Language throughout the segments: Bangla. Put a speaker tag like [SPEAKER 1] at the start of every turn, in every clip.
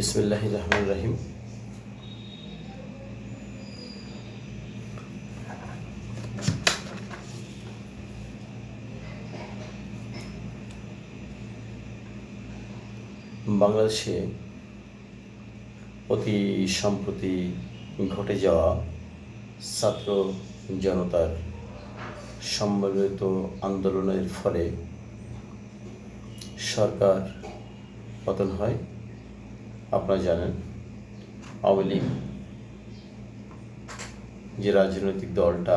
[SPEAKER 1] বিসমিল্লাহ রহমান রাহিম বাংলাদেশে অতি সম্প্রতি ঘটে যাওয়া ছাত্র জনতার সম্মিলিত আন্দোলনের ফলে সরকার পতন হয়। আপনারা জানেন, আওয়ামী লীগ যে রাজনৈতিক দলটা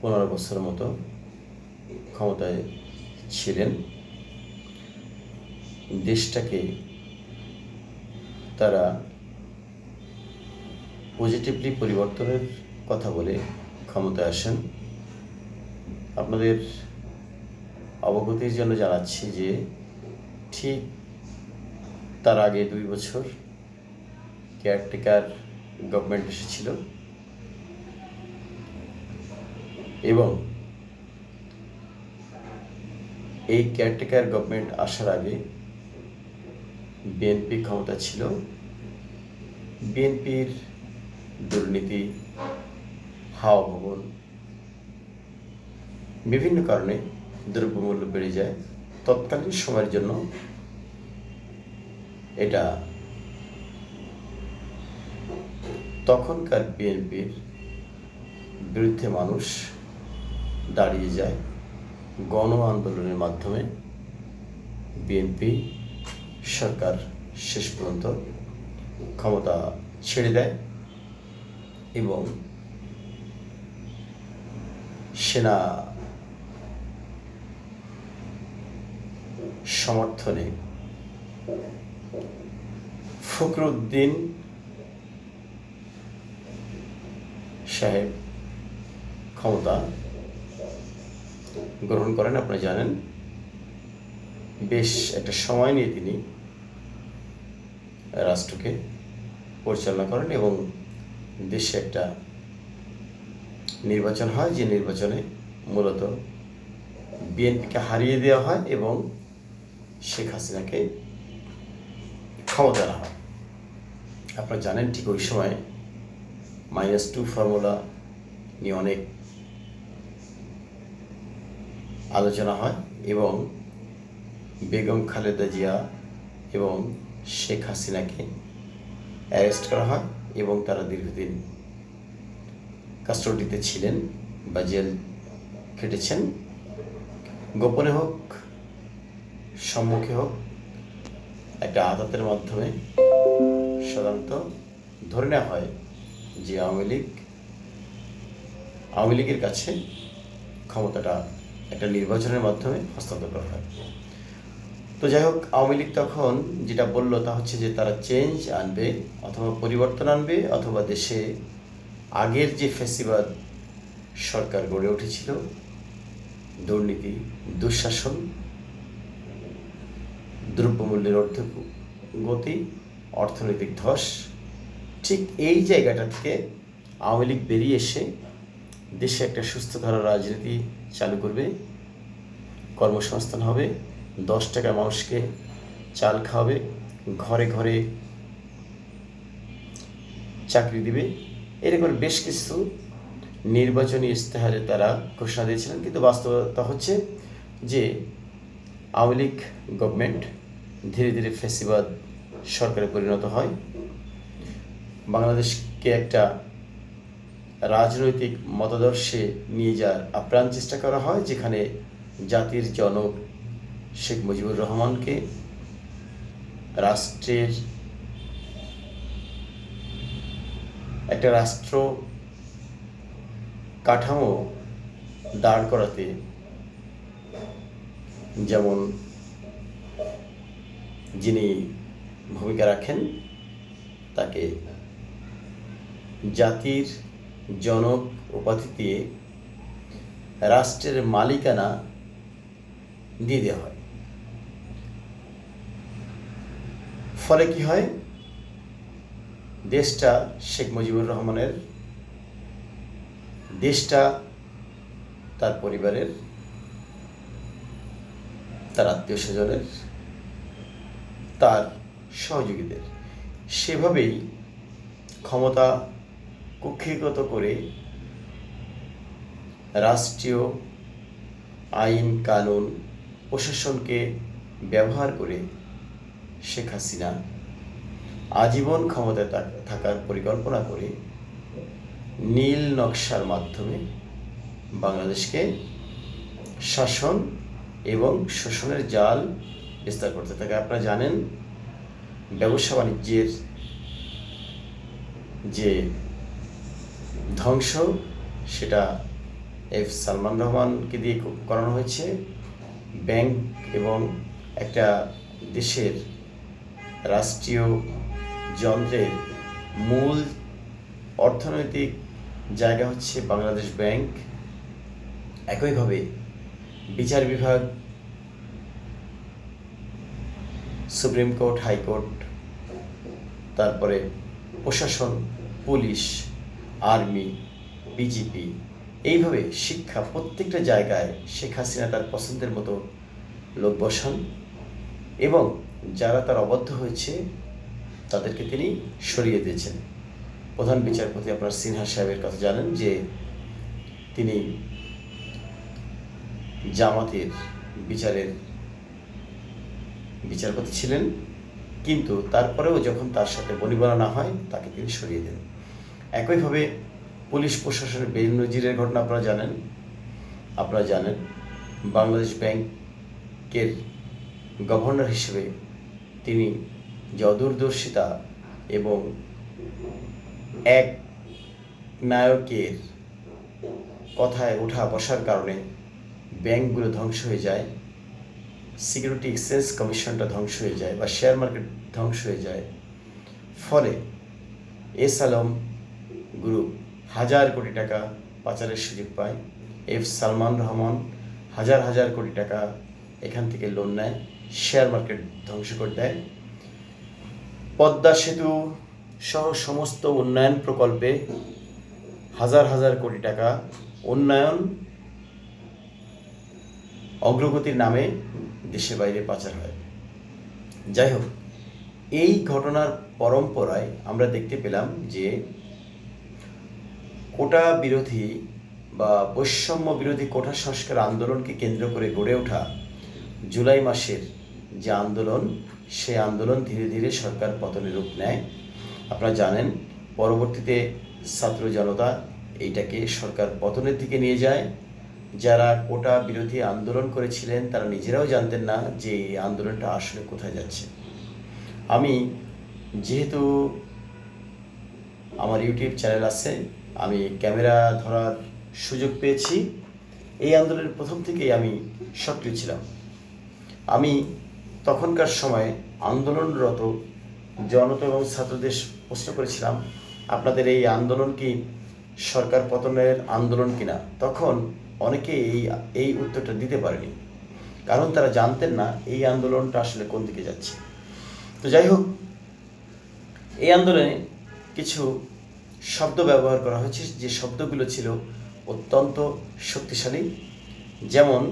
[SPEAKER 1] পনেরো বছরের মতো ক্ষমতায় ছিলেন, দেশটাকে তারা পজিটিভলি পরিবর্তনের কথা বলে ক্ষমতায় আসেন। আপনাদের অবগতির জন্য জানাচ্ছি যে ঠিক তার আগে দুই বছর কেয়ারটেকার গভর্নমেন্ট এসেছিল। এবং এই কেয়ারটেকার গভর্নমেন্ট আসার আগে বিএনপি ক্ষমতা ছিল। বিএনপির দুর্নীতি হাওয়া ভবন বিভিন্ন কারণে দ্রব্যমূল্য বেড়ে যায়। তৎকালীন সময়ের জন্য এটা তখনকার বিএনপির বিরুদ্ধে মানুষ দাঁড়িয়ে যায় গণ আন্দোলনের মাধ্যমে বিএনপি সরকার শেষ পর্যন্ত ক্ষমতা ছেড়ে দেয় এবং সেনা সমর্থনে ফখরুদ্দিন সাহেব ক্ষমতা গ্রহণ করেন, আপনারা জানেন। বেশ একটা সময় নিয়ে তিনি রাষ্ট্রকে পরিচালনা করেন এবং দেশে একটা নির্বাচন হয়, যে নির্বাচনে মূলত বিএনপিকে হারিয়ে দেওয়া হয় এবং শেখ হাসিনাকে ক্ষমতা আনা হয়, আপনারা জানেন ঠিক ওই সময় মাইনাস টু ফর্মুলা নিয়ে অনেক আলোচনা হয় এবং বেগম খালেদা জিয়া এবং শেখ হাসিনাকে অ্যারেস্ট করা হয় এবং তারা দীর্ঘদিন কাস্টডিতে ছিলেন বা জেল খেটেছেন। গোপনে হোক, সম্মুখে হোক একটা আদাতের মাধ্যমে সাধারণত ধরে নেওয়া হয় যে আওয়ামী লীগ, আওয়ামী লীগের কাছে ক্ষমতাটা একটা নির্বাচনের মাধ্যমে হস্তান্তর করা হয়। তো যাই হোক, আওয়ামী লীগ তখন যেটা বলল তা হচ্ছে যে তারা চেঞ্জ আনবে অথবা পরিবর্তন আনবে অথবা দেশে আগের যে ফেসিবাদ সরকার গড়ে উঠেছিল, দুর্নীতি, দুঃশাসন দ্রব্যমূল্যের অর্থ গতি, অর্থনৈতিক ধস, ঠিক এই জায়গাটা থেকে আওয়ামী লীগ বেরিয়ে এসে দেশে একটা সুস্থ ধারা রাজনীতি চালু করবে, কর্মসংস্থান হবে, দশ টাকা মানুষকে চাল খাওয়াবে, ঘরে ঘরে চাকরি দিবে। এরকম বেশ কিছু নির্বাচনী ইস্তেহারে তারা ঘোষণা দিয়েছিলেন। কিন্তু বাস্তবতা হচ্ছে যে আওয়ামী লীগ গভর্নমেন্ট ধীরে ধীরে ফেসিবাদ সরকারে পরিণত হয়। বাংলাদেশকে একটা রাজনৈতিক মতাদর্শে নিয়ে যাওয়ার আপ্রাণ চেষ্টা করা হয়, যেখানে জাতির জনক শেখ মুজিবুর রহমানকে রাষ্ট্রের একটা রাষ্ট্র কাঠামো দাঁড় করাতে যেমন যিনি ভূমিকা রাখেন, তাকে জাতির জনক উপাধি দিয়ে রাষ্ট্রের মালিকানা দিয়ে দেওয়া হয়। ফলে কি হয়? দেশটা শেখ মুজিবুর রহমানের, দেশটা তার পরিবারের, তার আত্মীয় স্বজনের তার সহযোগীদের। সেভাবেই ক্ষমতা কুক্ষিগত করে রাষ্ট্রীয় আইন কানুন প্রশাসনকে ব্যবহার করে শেখ হাসিনা আজীবন ক্ষমতায় থাকার পরিকল্পনা করে নীল নকশার মাধ্যমে বাংলাদেশকে শাসন এবং শোষণের জাল বিস্তার করতে। থাকে আপনারা জানেন, ব্যবসা বাণিজ্যের যে ধ্বংস, সেটা এফ সালমান রহমানকে দিয়ে করানো হয়েছে। ব্যাংক এবং একটা দেশের রাষ্ট্রীয় যন্ত্রের মূল অর্থনৈতিক জায়গা হচ্ছে বাংলাদেশ ব্যাংক। একইভাবে বিচার বিভাগ সুপ্রিম কোর্ট হাইকোর্ট তারপরে প্রশাসন, পুলিশ, আর্মি, বিজেপি, এইভাবে শিক্ষা প্রত্যেকটা জায়গায় শেখ হাসিনা তার পছন্দের মতো লোক বসান এবং যারা তার অবদ্ধ হয়েছে, তাদেরকে তিনি সরিয়ে দিয়েছেন। প্রধান বিচারপতি আপনার সিনহা সাহেবের কথা জানেন যে তিনি জামাতের বিচারের বিচারপতি ছিলেন, কিন্তু তারপরেও যখন তার সাথে বনিবনা না হয়, তাকে তিনি সরিয়ে দেন। একইভাবে পুলিশ প্রশাসনের বেনজিরের ঘটনা আপনারা জানেন। আপনারা জানেন, বাংলাদেশ ব্যাংকের গভর্নর হিসেবে তিনি যে অদূরদর্শিতা এবং এক নায়কের কথায় ওঠা বসার কারণে ব্যাংকগুলো ধ্বংস হয়ে যায়। সিকিউরিটি এক্সচেঞ্জ কমিশনটা ধ্বংস হয়ে যায় বা শেয়ার মার্কেট ধ্বংস হয়ে যায়। ফলে এস আলম গ্রুপ হাজার কোটি টাকা পাচারের সুযোগ পায়। এফ সালমান রহমান হাজার হাজার কোটি টাকা এখান থেকে লোন নেয়, শেয়ার মার্কেট ধ্বংস করে দেয়। পদ্মা সেতু সহ সমস্ত উন্নয়ন প্রকল্পে হাজার হাজার কোটি টাকা উন্নয়ন অগ্রগতির নামে দেশে বাইরে পাচার হয়। যাই হোক এই ঘটনার পরম্পরায় আমরা দেখতে পেলাম যে কোটা বিরোধী বা বৈষম্য বিরোধী কোটা সংস্কার আন্দোলনকে কেন্দ্র করে গড়ে ওঠা জুলাই মাসের যে আন্দোলন, সেই আন্দোলন ধীরে ধীরে সরকার পতনের রূপ নেয়। আপনারা জানেন, পরবর্তীতে ছাত্র জনতা এইটাকে সরকার পতনের দিকে নিয়ে যায়। যারা কোটা বিরোধী আন্দোলন করেছিলেন, তারা নিজেরাও জানতেন না যে এই আন্দোলনটা আসলে কোথায় যাচ্ছে। আমি যেহেতু আমার ইউটিউব চ্যানেল আছে, আমি ক্যামেরা ধরার সুযোগ পেয়েছি, এই আন্দোলনের প্রথম থেকেই আমি সক্রিয় ছিলাম। আমি তখনকার সময় আন্দোলনরত জনতা এবং ছাত্রদের প্রশ্ন করেছিলাম, আপনাদের এই আন্দোলন কি সরকার পতনের আন্দোলন কিনা? তখন অনেকে এই এই উত্তরটা দিতে পারেনি। কারণ তারা জানতেন না এই আন্দোলনটা আসলে কোন দিকে যাচ্ছে। তো যাই হোক, এই আন্দোলনে কিছু শব্দ ব্যবহার করা হয়েছে, যে শব্দগুলো ছিল অত্যন্ত শক্তিশালী। যেমন,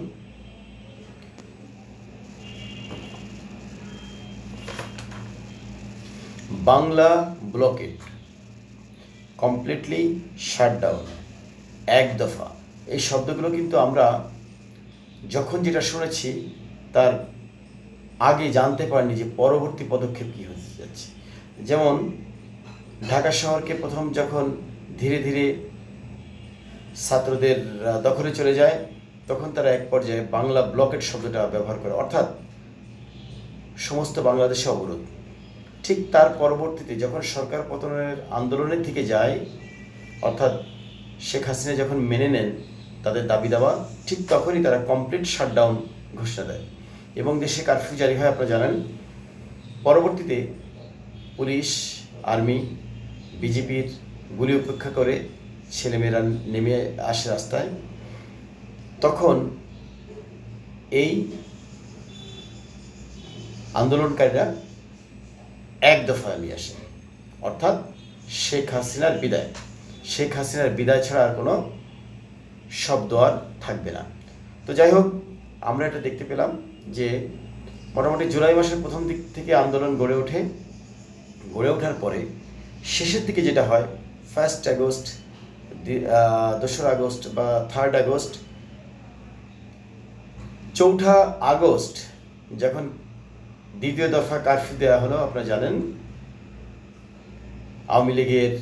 [SPEAKER 1] বাংলা ব্লকেট কমপ্লিটলি শাটডাউন এক দফা। এই শব্দগুলো কিন্তু আমরা যখন যেটা শুনেছি, তার আগে জানতে পারিনি যে পরবর্তী পদক্ষেপ কী হতে যাচ্ছে। যেমন, ঢাকা শহরকে প্রথম যখন ধীরে ধীরে ছাত্রদের দখলে চলে যায়, তখন তারা এক পর্যায়ে বাংলা ব্লকেট শব্দটা ব্যবহার করে। অর্থাৎ সমস্ত বাংলাদেশে অবরোধ। ঠিক তার পরবর্তীতে যখন সরকার পতনের আন্দোলনের দিকে যায়, অর্থাৎ শেখ হাসিনা যখন মেনে নেন তাদের দাবি দাওয়া, ঠিক তখনই তারা কমপ্লিট শাটডাউন ঘোষণা দেয়। এবং দেশে কারফিউ জারি হয়, আপনারা জানেন। পরবর্তীতে পুলিশ আর্মি বিজেপির গুলি উপেক্ষা করে ছেলেমেয়েরা নেমে আসে রাস্তায়। তখন এই আন্দোলনকারীরা এক দফায় নিয়ে আসে। অর্থাৎ শেখ হাসিনার বিদায়। শেখ হাসিনার বিদায় ছাড়া আর কোনো শব্দ আর থাকবে না। তো যাই হোক, আমরা এটা দেখতে পেলাম যে মোটামুটি জুলাই মাসের প্রথম দিক থেকে আন্দোলন গড়ে ওঠে। গড়ে ওঠার পরে শেষের দিকে যেটা হয় ফার্স্ট আগস্ট দোসরা আগস্ট বা থার্ড আগস্ট চৌঠা আগস্ট যখন দ্বিতীয় দফা কারফিউ দেওয়া হলো, আপনারা জানেন, আওয়ামী লীগের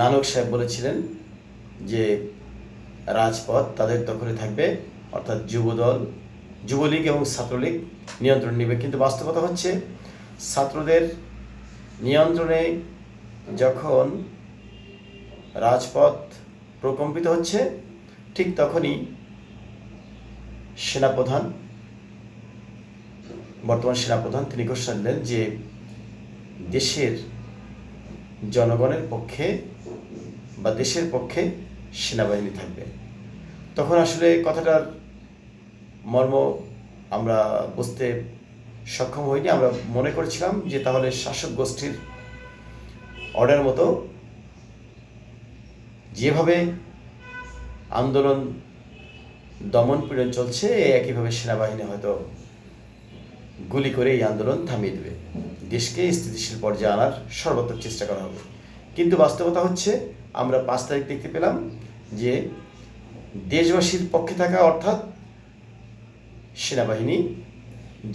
[SPEAKER 1] নানক সাহেব বলেছিলেন রাজপথ তাদের দখলে থাকবে, অর্থাৎ যুবদল, যুবলীগ এবং ছাত্রলীগ নিয়ন্ত্রণ নেবে। কিন্তু বাস্তবতা হচ্ছে, ছাত্রদের নিয়ন্ত্রণে যখন রাজপথ প্রকম্পিত হচ্ছে, ঠিক তখনই সেনাপ্রধান, বর্তমান সেনাপ্রধান তিনি ঘোষণা দিলেন যে দেশের জনগণের পক্ষে বা দেশের পক্ষে সেনাবাহিনী থাকবে। তখন আসলে কথাটার মর্ম আমরা বুঝতে সক্ষম হইনি। আমরা মনে করেছিলাম যে তাহলে শাসক গোষ্ঠীর অর্ডার মতো যেভাবে আন্দোলন দমন পীড়ন চলছে, একইভাবে সেনাবাহিনী হয়তো গুলি করে এই আন্দোলন থামিয়ে দেবে। দেশকে স্থিতিশীল পর্যায়ে আনার সর্বাত্মক চেষ্টা করা হবে। বাস্তবতা হচ্ছে, আমরা পাঁচ তারিখ দেখতে পেলাম যে দেশবাসীর পক্ষে থাকা অর্থাৎ সেনাবাহিনী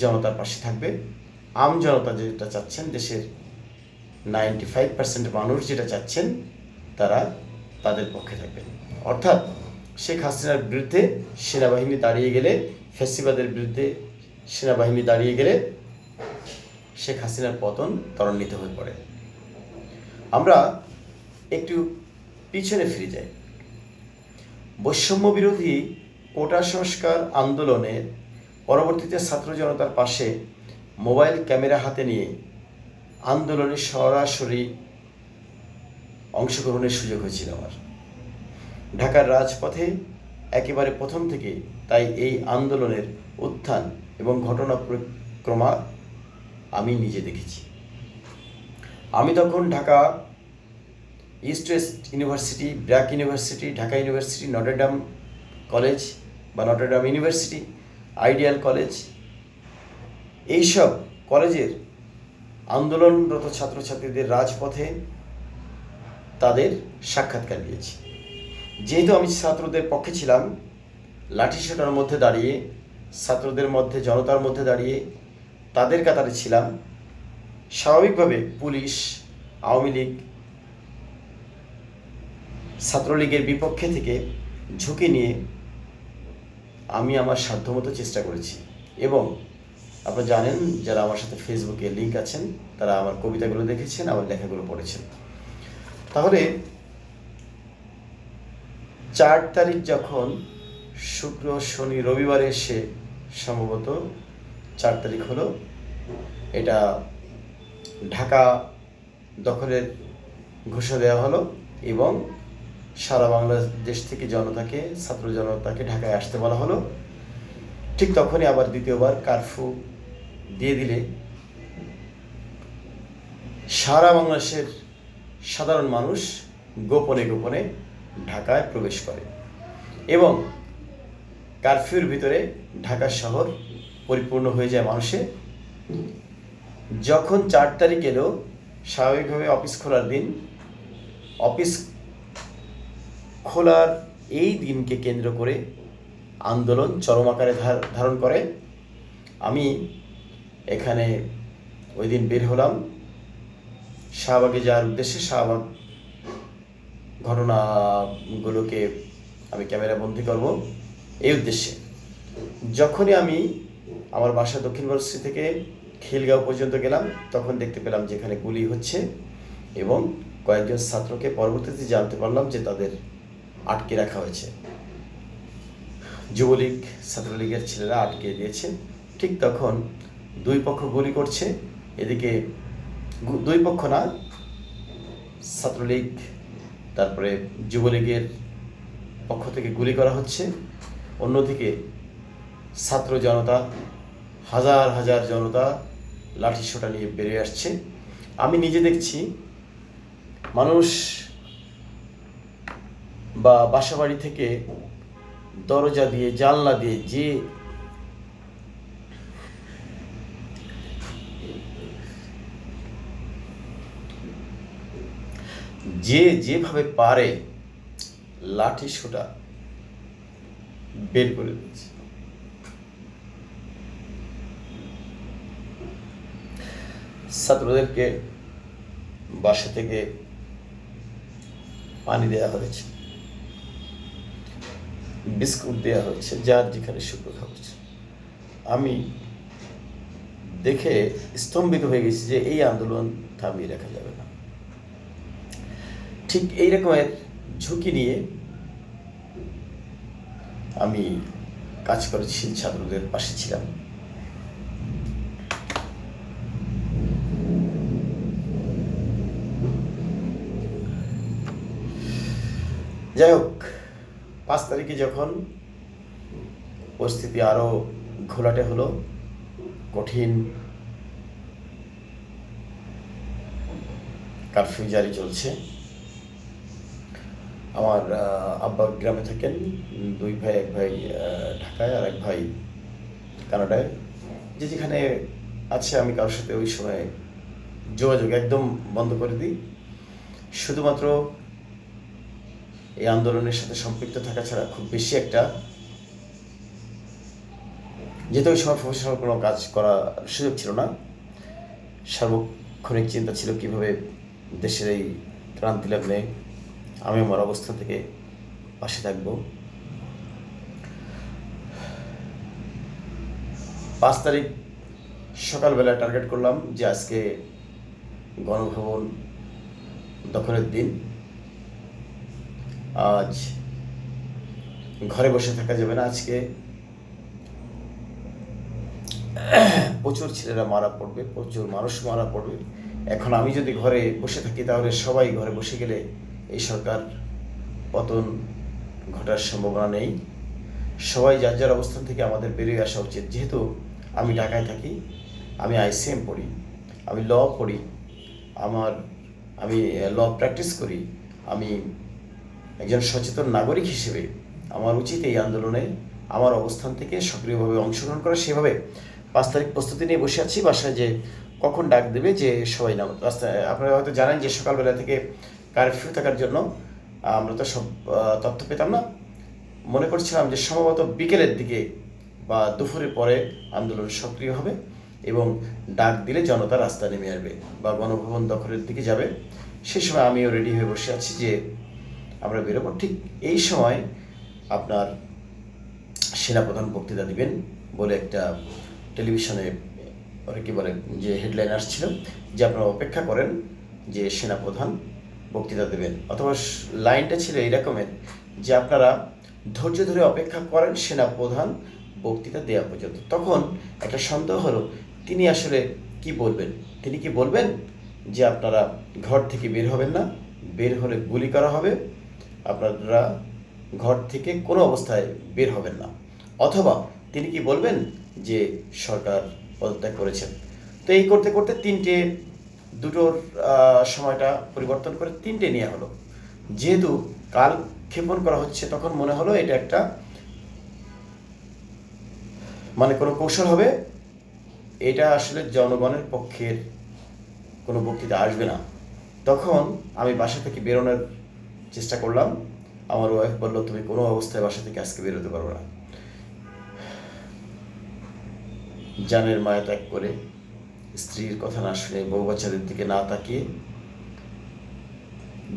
[SPEAKER 1] জনতার পাশে থাকবে। আম জনতা যেটা চাচ্ছেন, দেশের নাইনটি ফাইভ পার্সেন্ট মানুষ যেটা চাচ্ছেন, তারা তাদের পক্ষে থাকবেন। অর্থাৎ শেখ হাসিনার বিরুদ্ধে সেনাবাহিনী দাঁড়িয়ে গেলে ফ্যাসিবাদের বিরুদ্ধে সেনাবাহিনী দাঁড়িয়ে গেলে শেখ হাসিনার পতন ত্বরান্বিত হয়ে পড়ে। আমরা একটু পিছনে ফিরে যাই। বৈষম্য বিরোধী কোটা সংস্কার আন্দোলনের পরবর্তীতে ছাত্র জনতার পাশে মোবাইল ক্যামেরা হাতে নিয়ে আন্দোলনে সরাসরি অংশগ্রহণের সুযোগ হয়েছিল আমার। ঢাকার রাজপথে একেবারে প্রথম থেকে তাই এই আন্দোলনের উত্থান এবং ঘটনা ক্রমা আমি নিজে দেখেছি। আমি তখন Dhaka east west university BRAC university Dhaka university Notre Dame college বা Notre Dame university ideal college এইসব কলেজের আন্দোলনরত ছাত্রছাত্রীদের রাজপথে তাদের সাক্ষাৎকার দিয়েছি যেহেতু আমি ছাত্রদের পক্ষে ছিলাম লাঠিসোটার মধ্যে দাঁড়িয়ে, ছাত্রদের মধ্যে, জনতার মধ্যে দাঁড়িয়ে তাদের কাতারে ছিলাম, স্বাভাবিকভাবে পুলিশ, আওয়ামী লীগ ছাত্রলীগের বিপক্ষে থেকে ঝুঁকি নিয়ে আমি আমার সাধ্যমতো চেষ্টা করেছি। এবং আপনারা জানেন যারা আমার সাথে ফেসবুকে লিঙ্ক আছেন, তারা আমার কবিতাগুলো দেখেছেন, আমার লেখাগুলো পড়েছেন। তাহলে চার তারিখ যখন শুক্র, শনি, রবিবারে এসে সম্ভবত চার তারিখ হলো, এটা ঢাকা দখলের ঘোষণা দেওয়া হলো এবং সারা বাংলাদেশ থেকে জনতাকে, ছাত্র জনতাকে ঢাকায় আসতে বলা হলো। ঠিক তখনই আবার দ্বিতীয়বার কারফিউ দিয়ে দিলে। সারা বাংলাদেশের সাধারণ মানুষ গোপনে গোপনে ঢাকায় প্রবেশ করে এবং কারফিউর ভিতরে ঢাকা শহর পরিপূর্ণ হয়ে যায় মানুষে। যখন চার তারিখ এলো, স্বাভাবিকভাবে অফিস খোলার দিন, অফিস খোলার এই দিনকে কেন্দ্র করে আন্দোলন চরম আকারে ধারণ করে। আমি এখানে ওই দিন বের হলাম। শাহবাগে যাওয়ার উদ্দেশ্যে শাহবাগ ঘটনাগুলোকে আমি ক্যামেরা বন্দি করব এই উদ্দেশ্যে। যখনই আমি আমার বাসা দক্ষিণ বরশ্রী থেকে খিলগাঁও পর্যন্ত গেলাম, তখন দেখতে পেলাম যেখানে গুলি হচ্ছে এবং কয়েকজন ছাত্রকে পরবর্তীতে জানতে পারলাম যে তাদের আটকে রাখা হয়েছে। যুবলীগ, ছাত্রলীগের ছেলেরা আটকে দিয়েছে। ঠিক তখন দুই পক্ষ গুলি করছে। এদিকে দুই পক্ষ না, ছাত্রলীগ, তারপরে যুবলীগের পক্ষ থেকে গুলি করা হচ্ছে। অন্যদিকে ছাত্র জনতা, হাজার হাজার জনতা লাঠি সোটা নিয়ে বেরিয়ে আসছে। আমি নিজে দেখছি, মানুষ বা বাসাবাড়ি থেকে দরজা দিয়ে, জানলা দিয়ে যে যে যেভাবে পারে লাঠি সোটা বের করে দিচ্ছে ছাত্রদেরকে বাসা থেকে পানি দেওয়া হয়েছে। বিস্কুট দেওয়া হয়েছে, যার যেখানে শুক্র খাচ্ছে আমি দেখে স্তম্ভিত হয়ে গেছি যে এই আন্দোলন থামিয়ে রাখা যাবে না। ঠিক এই রকমের ঝুঁকি নিয়ে আমি কাজ করেছি ছাত্রদের পাশে ছিলাম। যাই হোক পাঁচ তারিখে যখন পরিস্থিতি আরও ঘোলাটে হলো, কঠিন কারফিউ জারি চলছে। আমার আব্বা গ্রামে থাকেন, দুই ভাই, এক ভাই ঢাকায় আর এক ভাই কানাডায়। যে যেখানে আছে, আমি কারোর সাথে ওই সময় যোগাযোগ একদম বন্ধ করে দিই। শুধুমাত্র এই আন্দোলনের সাথে সম্পৃক্ত থাকা ছাড়া খুব বেশি একটা যেহেতু ওই সময় প্রফেশনাল কোনো কাজ করার সুযোগ ছিল না, সার্বক্ষণিক চিন্তা ছিল কীভাবে দেশের এই ক্রান্তি লগ্নে আমি আমার অবস্থান থেকে পাশে থাকব। পাঁচ তারিখ সকালবেলা টার্গেট করলাম যে আজকে গণভবন দখলের দিন। আজ ঘরে বসে থাকা যাবে না আজকে। প্রচুর ছেলেরা মারা পড়বে, প্রচুর মানুষ মারা পড়বে। এখন আমি যদি ঘরে বসে থাকি, তাহলে সবাই ঘরে বসে গেলে এই সরকার পতন ঘটার সম্ভাবনা নেই। সবাই যার যার অবস্থান থেকে আমাদের বেরিয়ে আসা উচিত। যেহেতু আমি ঢাকায় থাকি, আমি আইসিএম পড়ি, আমি ল পড়ি, আমার, আমি ল প্র্যাকটিস করি, আমি একজন সচেতন নাগরিক হিসেবে আমার উচিত এই আন্দোলনে আমার অবস্থান থেকে সক্রিয়ভাবে অংশগ্রহণ করা। সেভাবে পাঁচ তারিখ প্রস্তুতি নিয়ে বসে আছি, বাসায় যে কখন ডাক দেবে, যে সবাই নাম আপনারা হয়তো জানেন যে সকালবেলা থেকে কারফিউ থাকার জন্য আমরা তো সব তথ্য পেতাম না। মনে করছিলাম যে সম্ভবত বিকেলের দিকে বা দুপুরের পরে আন্দোলন সক্রিয় হবে এবং ডাক দিলে জনতা রাস্তা নেমে আসবে বা গণভবন দখলের দিকে যাবে। সেই সময় আমিও রেডি হয়ে বসে আছি যে আমরা বেরোবো। ঠিক এই সময় আপনার সেনাপ্রধান বক্তৃতা দিবেন বলে একটা টেলিভিশনে কি বলে, যে হেডলাইন আসছিল, যে আপনারা অপেক্ষা করেন যে সেনাপ্রধান বক্তৃতা দেবেন। অথবা লাইনটা ছিল এই রকমের, যে আপনারা ধৈর্য ধরে অপেক্ষা করেন সেনাপ্রধান বক্তৃতা দেওয়া পর্যন্ত। তখন একটা সন্দেহ হলো, তিনি আসলে কি বলবেন? তিনি কি বলবেন যে আপনারা ঘর থেকে বের হবেন না, বের হলে গুলি করা হবে আপনারা ঘর থেকে কোনো অবস্থায় বের হবেন না। অথবা তিনি কি বলবেন যে সরকার পদত্যাগ করেছেন? তো এই করতে করতে তিনটে দুটোর সময়টা পরিবর্তন করে তিনটে নেওয়া হলো। যেহেতু কাল ক্ষেপণ করা হচ্ছে, তখন মনে হলো এটা একটা মানে কোনো কৌশল হবে। এটা আসলে জনগণের পক্ষের কোনো বক্তৃতা আসবে না। তখন আমি বাসা থেকে বেরোনোর চেষ্টা করলাম। আমার ওয়াইফ বলল, তুমি কোনো অবস্থায় বাসা থেকে আজকে বেরোতে পারবে না। জানের মায়া ত্যাগ করে স্ত্রীর কথা না শুনে বউ বাচ্চাদের দিকে না তাকিয়ে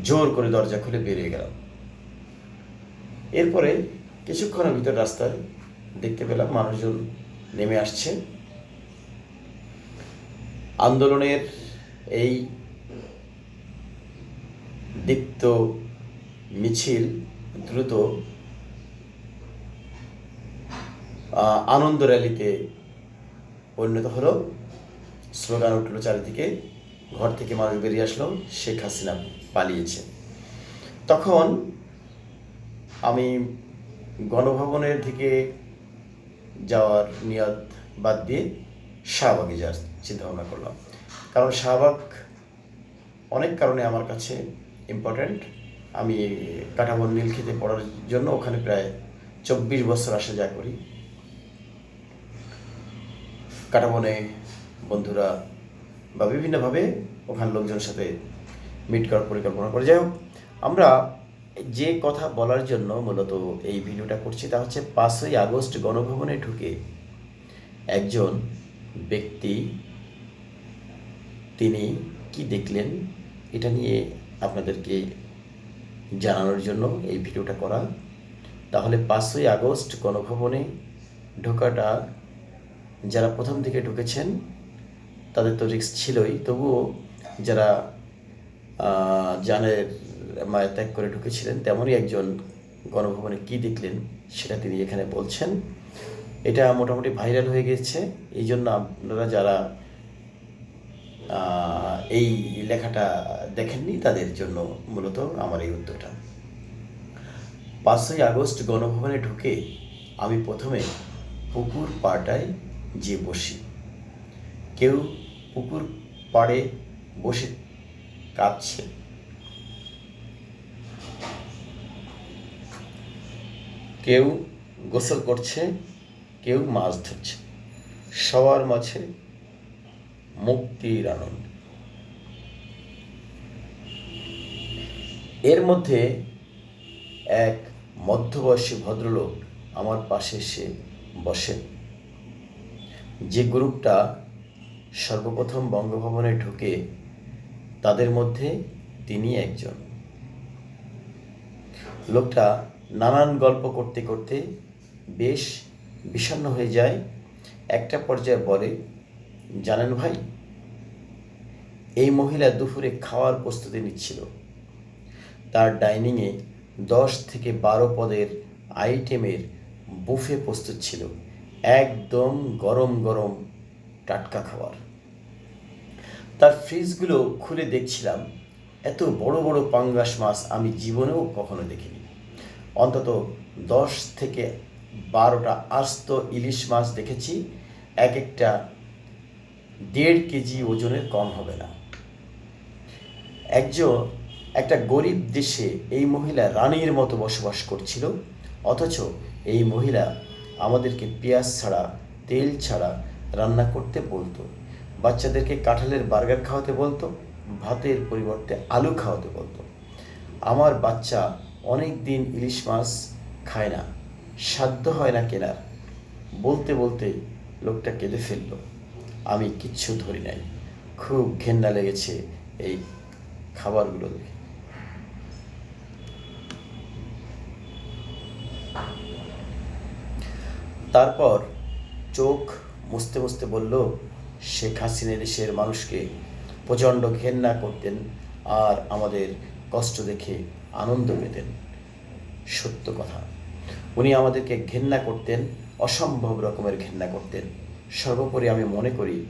[SPEAKER 1] জোর করে দরজা খুলে বেরিয়ে গেলাম। এরপরে কিছুক্ষণের ভিতর রাস্তায় দেখতে পেলাম মানুষজন নেমে আসছে। আন্দোলনের এই দীপ্ত মিছিল দ্রুত আনন্দ র্যালিতে পরিণত হলো। স্লোগান উঠল চারিদিকে। ঘর থেকে মানুষ বেরিয়ে আসলো। শেখ হাসিনা পালিয়েছে। তখন আমি গণভবনের দিকে যাওয়ার নিয়ত বাদ দিয়ে শাহবাগে যাওয়ার চিন্তা ভাবনা করলাম। কারণ শাহবাগ অনেক কারণে আমার কাছে ইম্পর্ট্যান্ট আমি কাটাবন খেতে পড়ার জন্য ওখানে প্রায় চব্বিশ বছর আসা যা করি। কাটাবনে বন্ধুরা বা বিভিন্নভাবে ওখান লোকজনের সাথে মিট করার পরিকল্পনা করে। যাই হোক, আমরা যে কথা বলার জন্য মূলত এই ভিডিওটা করছি তা হচ্ছে পাঁচই আগস্ট গণভবনে ঢুকে একজন ব্যক্তি, তিনি কি দেখলেন এটা নিয়ে আপনাদেরকে জানানোর জন্য এই ভিডিওটা করা। তাহলে পাঁচই আগস্ট গণভবনে ঢোকাটা, যারা প্রথম দিকে ঢুকেছেন, তাদের তো রিস্ক ছিলই। তবুও যারা জানের মায়া ত্যাগ করে ঢুকেছিলেন, তেমনই একজন গণভবনে কি দেখলেন, সেটা তিনি এখানে বলছেন। এটা মোটামুটি ভাইরাল হয়ে গেছে। এই জন্য আপনারা যারা এই লেখাটা দেখেননি? তাদের জন্য মূলত আমার এই উদ্যোগটা। পাঁচই আগস্ট গণভবনে ঢুকে আমি প্রথমে পুকুর পাড়টায় যে বসি। কেউ পুকুর পাড়ে বসে কাঁদছে। কেউ গোসল করছে, কেউ মাছ ধরছে। সবার মাঝে মুক্তির আনন্দ। এর মধ্যে এক মধ্যবয়সী ভদ্রলোক আমার পাশে এসে বসেন। যে গ্রুপটা সর্বপ্রথম বঙ্গভবনে ঢুকে তাদের মধ্যে তিনি একজন। লোকটা নানান গল্প করতে করতে বেশ বিষণ্ণ হয়ে যায়। একটা পর্যায়ে বলে জানেন ভাই, এই মহিলা দুপুরে খাওয়ার প্রস্তুতি নিচ্ছিল। তার ডাইনিংয়ে দশ থেকে বারো পদের আইটেমের বুফে প্রস্তুত ছিল। একদম গরম গরম টাটকা খাবার। তার ফ্রিজগুলো খুলে দেখছিলাম। এত বড় বড় পাঙ্গাস মাছ আমি জীবনেও কখনো দেখিনি। অন্তত দশ থেকে বারোটা আস্ত ইলিশ মাছ দেখেছি। এক একটা দেড় কেজি ওজনের কম হবে না। একজন, একটা গরিব দেশে এই মহিলা রানীর মতো বসবাস করছিল, অথচ এই মহিলা আমাদেরকে পেঁয়াজ ছাড়া, তেল ছাড়া রান্না করতে বলতো, বাচ্চাদেরকে কাঁঠালের বার্গার খাওয়াতে বলতো, ভাতের পরিবর্তে আলু খাওয়াতে বলতো। আমার বাচ্চা অনেক দিন ইলিশ মাছ খায় না, সাধ্য হয় না কেনার। বলতে বলতে লোকটা কেঁদে ফেলল। আমি কিচ্ছু ধরি নাই। খুব ঘেন্না লেগেছে এই খাবারগুলো দেখে। তারপর চোখ মুছতে মুছতে বলল, শেখ হাসিনা দেশের মানুষকে প্রচণ্ড ঘেন্না করতেন আর আমাদের কষ্ট দেখে আনন্দ পেতেন। সত্য কথা। উনি আমাদেরকে ঘেন্না করতেন, অসম্ভব রকমের ঘেন্না করতেন। সর্বোপরি আমি মনে করি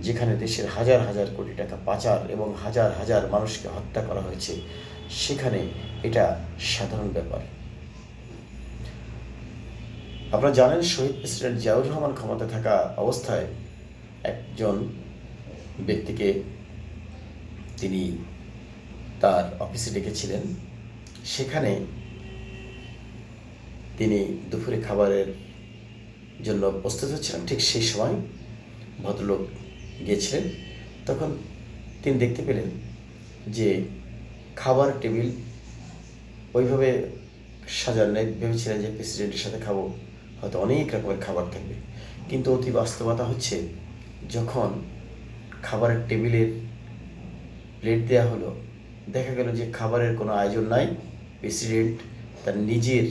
[SPEAKER 1] যেখানে দেশের হাজার হাজার কোটি টাকা পাচার এবং হাজার হাজার মানুষকে হত্যা করা হয়েছে, সেখানে এটা সাধারণ ব্যাপার। আপনারা জানেন শহীদ প্রেসিডেন্ট জিয়াউর রহমান ক্ষমতা থাকা অবস্থায় একজন ব্যক্তিকে তিনি তার অফিসে ডেকেছিলেন। সেখানে তিনি দুপুরে খাবারের জন্য প্রস্তুত হচ্ছিলাম ঠিক সেই সময় ভদ্রলোক গিয়েছিলেন। তখন তিনি দেখতে পেলেন যে খাবার টেবিল ওইভাবে সাজানো নেই। ভেবেছিলেন যে প্রেসিডেন্টের সাথে খাব। হয়তো অনেক রকমের খাবার থাকবে। কিন্তু অতি বাস্তবতা হচ্ছে, যখন খাবারের টেবিলের প্লেট দেওয়া হলো, দেখা গেল যে খাবারের কোনো আয়োজন নাই। প্রেসিডেন্ট তার নিজের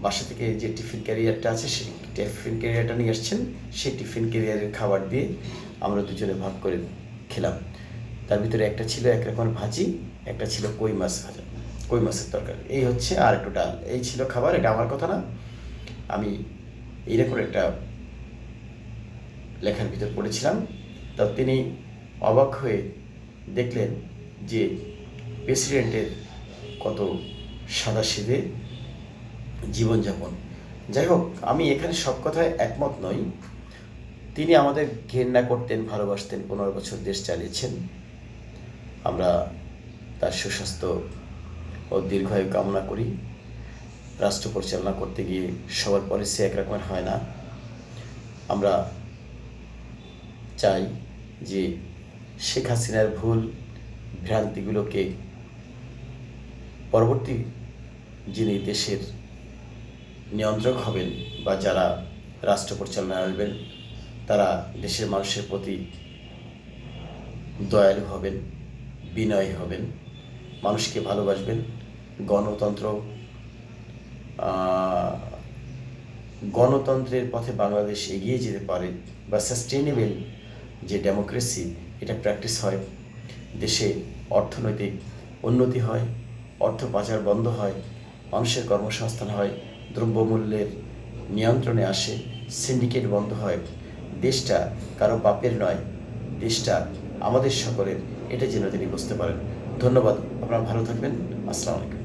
[SPEAKER 1] বাসা থেকে যে টিফিন ক্যারিয়ারটা আছে, সেই টিফিন ক্যারিয়ারটা নিয়ে আসছেন, সেই টিফিন ক্যারিয়ারের খাবার দিয়ে আমরা দুজনে ভাগ করে খেলাম। তার ভিতরে একটা ছিল এক রকমের ভাজি, একটা ছিল কই মাছ ভাজা, কই মাছের তরকারি। এই হচ্ছে আর একটু ডাল। এই ছিল খাবার, এটা আমার কথা না। আমি এইরকম একটা লেখার ভিতর পড়েছিলাম। তা তিনি অবাক হয়ে দেখলেন যে প্রেসিডেন্টের কত সাদাসিধে জীবনযাপন। যাই হোক আমি এখানে সব কথায় একমত নই। তিনি আমাদের ঘেন্না করতেন, ভালোবাসতেন, পনেরো বছর দেশ চালিয়েছেন। আমরা তার সুস্বাস্থ্য ও দীর্ঘায়ু কামনা করি। রাষ্ট্র পরিচালনা করতে গিয়ে সবার পলিসি এক রকমের হয় না। আমরা চাই যে শেখ হাসিনার ভুল ভ্রান্তিগুলোকে পরবর্তী যিনি দেশের নিয়ন্ত্রক হবেন বা যারা রাষ্ট্র পরিচালনায় আসবেন, তারা দেশের মানুষের প্রতি দয়ালু হবেন, বিনয়ী হবেন, মানুষকে ভালোবাসবেন। গণতন্ত্র গণতন্ত্রের পথে বাংলাদেশ এগিয়ে যেতে পারে বা সাস্টেনেবল যে ডেমোক্রেসি এটা প্র্যাকটিস হয়। দেশে অর্থনৈতিক উন্নতি হয়, অর্থ পাচার বন্ধ হয়, মানুষের কর্মসংস্থান হয় দ্রব্যমূল্যের নিয়ন্ত্রণে আসে, সিন্ডিকেট বন্ধ হয়। দেশটা কারও বাপের নয়, দেশটা আমাদের সকলের, এটা যেন তিনি বুঝতে পারেন। ধন্যবাদ, আপনারা ভালো থাকবেন। আসসালামু আলাইকুম।